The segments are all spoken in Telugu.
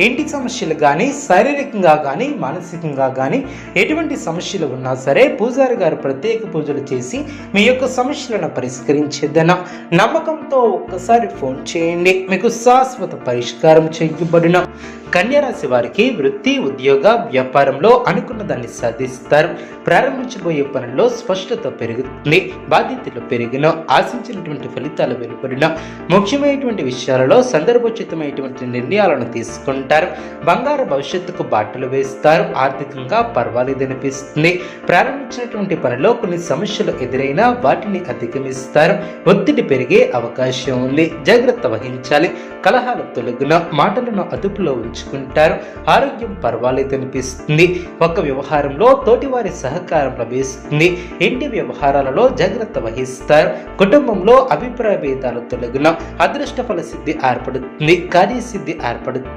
ఇంటి సమస్యలు కానీ శారీరకంగా కానీ మానసికంగా కానీ ఎటువంటి సమస్యలు ఉన్నా సరే పూజారి గారు ప్రత్యేక పూజలు చేసి మీ యొక్క సమస్యలను పరిష్కరించేదన నమ్మకంతో ఒక్కసారి ఫోన్ చేయండి. మీకు శాశ్వత పరిష్కారం చేయబడిన కన్యరాశి వారికి వృత్తి ఉద్యోగ వ్యాపారంలో అనుకున్న దాన్ని సాధిస్తారు. ప్రారంభించబోయే పనుల్లో స్పష్టత పెరుగుతుంది. బాధ్యతలు పెరిగిన ఆశించినటువంటి ఫలితాలు వెలువడిన ముఖ్యమైనటువంటి విషయాలలో సందర్భోచితమైనటువంటి నిర్ణయాలను తీసుకు తీసుకుంటారు. బంగారు భవిష్యత్తుకు బాటలు వేస్తారు. ఆర్థికంగా పర్వాలేదనిపిస్తుంది ప్రారంభించినటువంటి పనిలో కొన్ని సమస్యలు ఎదురైనా వాటిని అధిగమిస్తారు. ఒత్తిడి పెరిగే అవకాశం ఉంది. జాగ్రత్త వహించాలి. కలహాలు తొలగిన మాటలను అదుపులో ఉంచుకుంటారు. ఆరోగ్యం పర్వాలేదనిపిస్తుంది ఒక వ్యవహారంలో తోటివారి సహకారం లభిస్తుంది. ఇంటి వ్యవహారాలలో జాగ్రత్త వహిస్తారు. కుటుంబంలో అభిప్రాయ భేదాలు తొలగిన అదృష్ట ఫల సిద్ధి ఏర్పడుతుంది. కార్యసిద్ధి ఏర్పడుతుంది.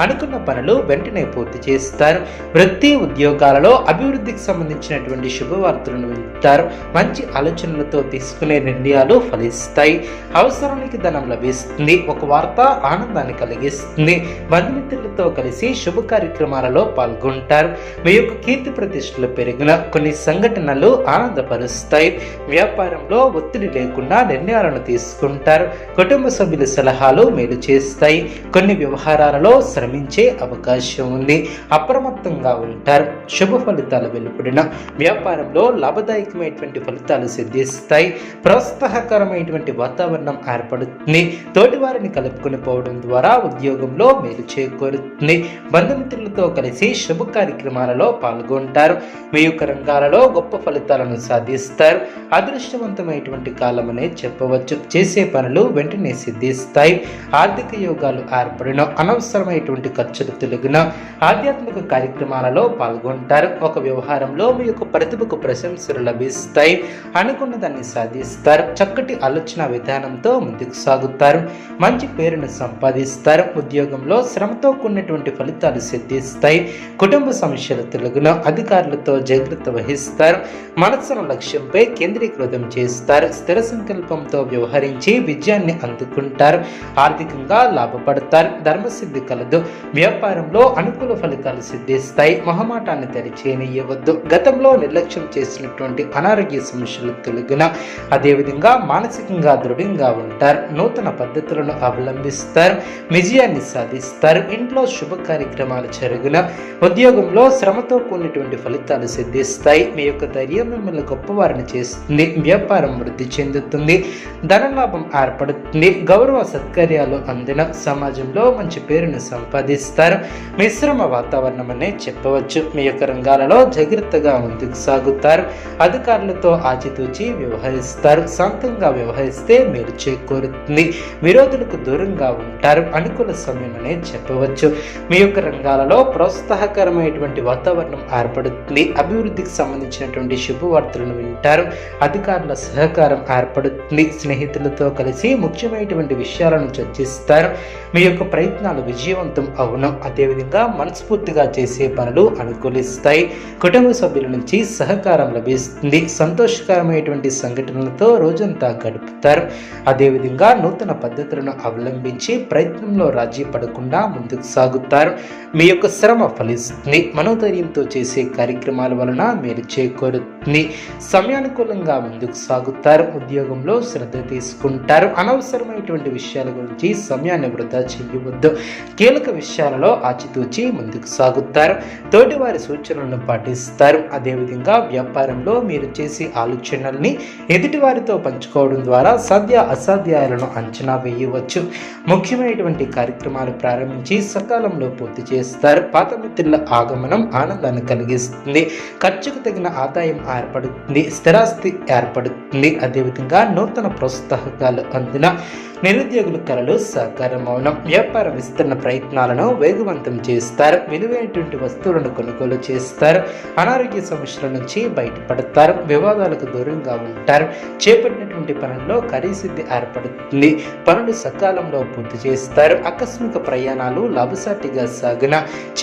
అనుకున్న పనులు వెంటనే పూర్తి చేస్తారు. వృత్తి ఉద్యోగాలలో అభివృద్ధికి సంబంధించినటువంటి శుభవార్తలను వింటారు. మంచి ఆలోచనలతో తీసుకునే నిర్ణయాలు ఫలిస్తాయి. అవసరానికి ధనం లభిస్తుంది. ఒక వార్త ఆనందాన్ని కలిగిస్తుంది. బంధుమిత్రులతో కలిసి శుభ కార్యక్రమాలలో పాల్గొంటారు. మీ యొక్క కీర్తి ప్రతిష్టలు పెరిగిన కొన్ని సంఘటనలు ఆనందపరుస్తాయి. వ్యాపారంలో ఒత్తిడి లేకుండా నిర్ణయాలను తీసుకుంటారు. కుటుంబ సభ్యుల సలహాలు మేలు చేస్తాయి. కొన్ని వ్యవహారాలు వ్యవహారాలలో శ్రమించే అవకాశం ఉంది. అప్రమత్తంగా ఉంటారు. శుభ ఫలితాలు వెలుపడిన వ్యాపారంలో లాభదాయకమైనటువంటి ఫలితాలు సిద్ధిస్తాయి. ప్రోత్సాహకరమైనటువంటి వాతావరణం ఏర్పడుతుంది. తోటి వారిని కలుపుకొని పోవడం ద్వారా ఉద్యోగంలో మేలు చేకూరుతుంది. బంధుమిత్రులతో కలిసి శుభ కార్యక్రమాలలో పాల్గొంటారు. మీ యొక్క రంగాలలో గొప్ప ఫలితాలను సాధిస్తారు. అదృష్టవంతమైనటువంటి కాలమనే చెప్పవచ్చు. చేసే పనులు వెంటనే సిద్ధిస్తాయి. ఆర్థిక యోగాలు ఏర్పడిన అనవసరమైనటువంటి ఖర్చులు తొలగిన ఆధ్యాత్మిక కార్యక్రమాలలో పాల్గొంటారు. ఒక వ్యవహారంలో మీ యొక్క ప్రతిభకు ప్రశంసలు లభిస్తాయి. అనుకున్న దాన్ని సాధిస్తారు. చక్కటి ఆలోచన విధానంతో ముందుకు సాగుతారు. మంచి పేరును సంపాదిస్తారు. ఉద్యోగంలో శ్రమతో కూడినటువంటి ఫలితాలు సిద్ధిస్తాయి. కుటుంబ సమస్యలు తొలగిన అధికారులతో జాగ్రత్త వహిస్తారు. మనస్సును లక్ష్యంపై కేంద్రీకృతం చేస్తారు. స్థిర సంకల్పంతో వ్యవహరించి విజయాన్ని అందుకుంటారు. ఆర్థికంగా లాభపడతారు. ధర్మసిద్ధి కలదు. వ్యాపారంలో అనుకూల ఫలితాలు సిద్ధిస్తాయి. మొహమాటాన్ని తెరిచేయనివ్వద్దు గతంలో నిర్లక్ష్యం చేసినటువంటి అనారోగ్య సమస్యలు తొలగిన అదేవిధంగా మానసికంగా దృఢంగా ఉంటారు. నూతన పద్ధతులను అవలంబిస్తారు. విజయాన్ని సాధిస్తారు. ఇంట్లో శుభ కార్యక్రమాలు జరుగున. ఉద్యోగంలో శ్రమతో కూడినటువంటి ఫలితాలు సిద్ధిస్తాయి. మీ యొక్క ధైర్యం మిమ్మల్ని గొప్పవారిని చేస్తుంది. వ్యాపారం వృద్ధి చెందుతుంది. ధనలాభం ఏర్పడుతుంది. గౌరవ సత్కార్యాలు అందిన సమాజంలో మంచి పేరు పేరును సంపాదిస్తారు. మిశ్రమ వాతావరణం అనే చెప్పవచ్చు. మీ యొక్క రంగాలలో జాగ్రత్తగా ముందుకు సాగుతారు. అధికారులతో ఆచితూచి వ్యవహరిస్తారు. శాంతంగా వ్యవహరిస్తే మీరు చేకూరుతుంది. విరోధులకు దూరంగా ఉంటారు. అనుకూల సమయం చెప్పవచ్చు. మీ యొక్క రంగాలలో ప్రోత్సాహకరమైనటువంటి వాతావరణం ఏర్పడుతుంది. అభివృద్ధికి సంబంధించినటువంటి శుభవార్తలను వింటారు. అధికారుల సహకారం ఏర్పడుతుంది. స్నేహితులతో కలిసి ముఖ్యమైనటువంటి విషయాలను చర్చిస్తారు. మీ యొక్క ప్రయత్నాలు విజయవంతం అవును. అదేవిధంగా మనస్ఫూర్తిగా చేసే పనులు అనుకూలిస్తాయి. కుటుంబ సభ్యుల నుంచి సహకారం లభిస్తుంది. సంతోషకరమైనటువంటి సంఘటనలతో రోజంతా గడుపుతారు. అదేవిధంగా నూతన పద్ధతులను అవలంబించి ప్రయత్నంలో రాజీ పడకుండా ముందుకు సాగుతారు. మీ యొక్క శ్రమ ఫలిస్తుంది. మనోధైర్యంతో చేసే కార్యక్రమాల వలన మీరు చేకూరుతుంది. సమయానుకూలంగా ముందుకు సాగుతారు. ఉద్యోగంలో శ్రద్ధ తీసుకుంటారు. అనవసరమైనటువంటి విషయాల గురించి సమయాన్ని వృధా చేయవద్దు. కీలక విషయాలలో ఆచితూచి ముందుకు సాగుతారు. తోటి వారి సూచనలను పాటిస్తారు. అదేవిధంగా వ్యాపారంలో మీరు చేసే ఆలోచనల్ని ఎదుటివారితో పంచుకోవడం ద్వారా సాధ్య అసాధ్యాలను అంచనా వేయవచ్చు. ముఖ్యమైనటువంటి కార్యక్రమాలు ప్రారంభించి సకాలంలో పూర్తి చేస్తారు పాత పాతమిత్రుల ఆగమనం ఆనందాన్ని కలిగిస్తుంది. ఖర్చుకు తగిన ఆదాయం ఏర్పడుతుంది. స్థిరాస్తి ఏర్పడుతుంది. అదేవిధంగా నూతన ప్రోత్సాహకాలు అందిన నిరుద్యోగుల కళలు సాకారం మౌనం. వ్యాపార విస్తరణ ప్రయత్నాలను వేగవంతం చేస్తారు. విలువైనటువంటి వస్తువులను కొనుగోలు చేస్తారు. అనారోగ్య సమస్యల నుంచి బయటపడతారు. వివాదాలకు దూరంగా ఉంటారు. చేపట్టినటువంటి పనుల్లో ఖరీసిద్ధి ఏర్పడుతుంది. పనులు సకాలంలో పూర్తి చేస్తారు. ఆకస్మిక ప్రయాణాలు లాభసాటిగా సాగిన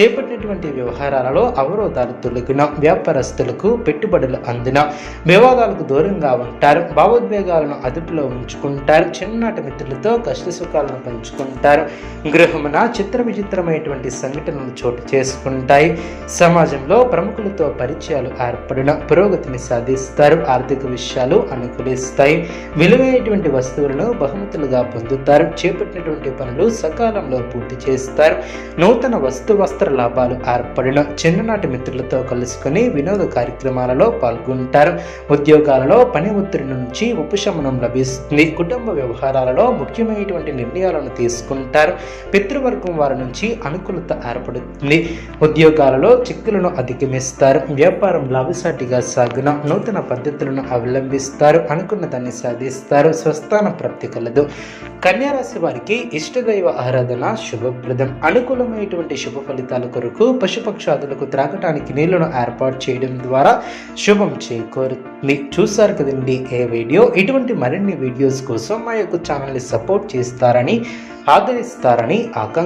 చేపట్టినటువంటి వ్యవహారాలలో అవరోధాలు తొలగిన వ్యాపారస్తులకు పెట్టుబడులు అందిన వివాదాలకు దూరంగా ఉంటారు. భావోద్వేగాలను అదుపులో ఉంచుకుంటారు. చిన్ననాటి మిత్రులతో కష్ట సుఖాలను పంచుకుంటారు. గృహమున చిత్ర విచిత్రమైనటువంటి సంఘటనలు చోటు చేసుకుంటాయి. సమాజంలో ప్రముఖులతో పరిచయాలు ఏర్పడిన పురోగతిని సాధిస్తారు. ఆర్థిక విషయాలు అనుకూలిస్తాయి. విలువైనటువంటి వస్తువులను బహుమతులుగా పొందుతారు. చేపట్టినటువంటి పనులు సకాలంలో పూర్తి చేస్తారు. నూతన వస్తు వస్త్ర లాభాలు ఏర్పడిన చిన్ననాటి మిత్రులతో కలుసుకుని వినోద కార్యక్రమాలలో పాల్గొంటారు. ఉద్యోగాలలో పని ఒత్తిడి నుంచి ఉపశమనం లభిస్తుంది. కుటుంబ వ్యవహారాలలో ముఖ్యమైనటువంటి నిర్ణయాలను తీసుకుంటారు. పితృవర్గం వారి నుంచి అనుకూలత ఏర్పడుతుంది. ఉద్యోగాలలో చిక్కులను అధిగమిస్తారు. వ్యాపారం లాభసాటిగా సాగున నూతన పద్ధతులను అవలంబిస్తారు. అనుకున్న దాన్ని సాధిస్తారు. స్వస్థాన ప్రాప్తి కలదు. కన్యారాశి వారికి ఇష్టదైవ ఆరాధన శుభప్రదం. అనుకూలమైనటువంటి శుభ ఫలితాల కొరకు పశుపక్షాదులకు త్రాగటానికి నీళ్ళను ఏర్పాటు చేయడం ద్వారా శుభం చేకూరుతుంది. చూసారు కదండి ఏ వీడియో? ఇటువంటి మరిన్ని వీడియోస్ కోసం మా యొక్క ఛానల్ని సపోర్ట్ చేస్తారని ఆదరిస్తారని ఆకాంక్ష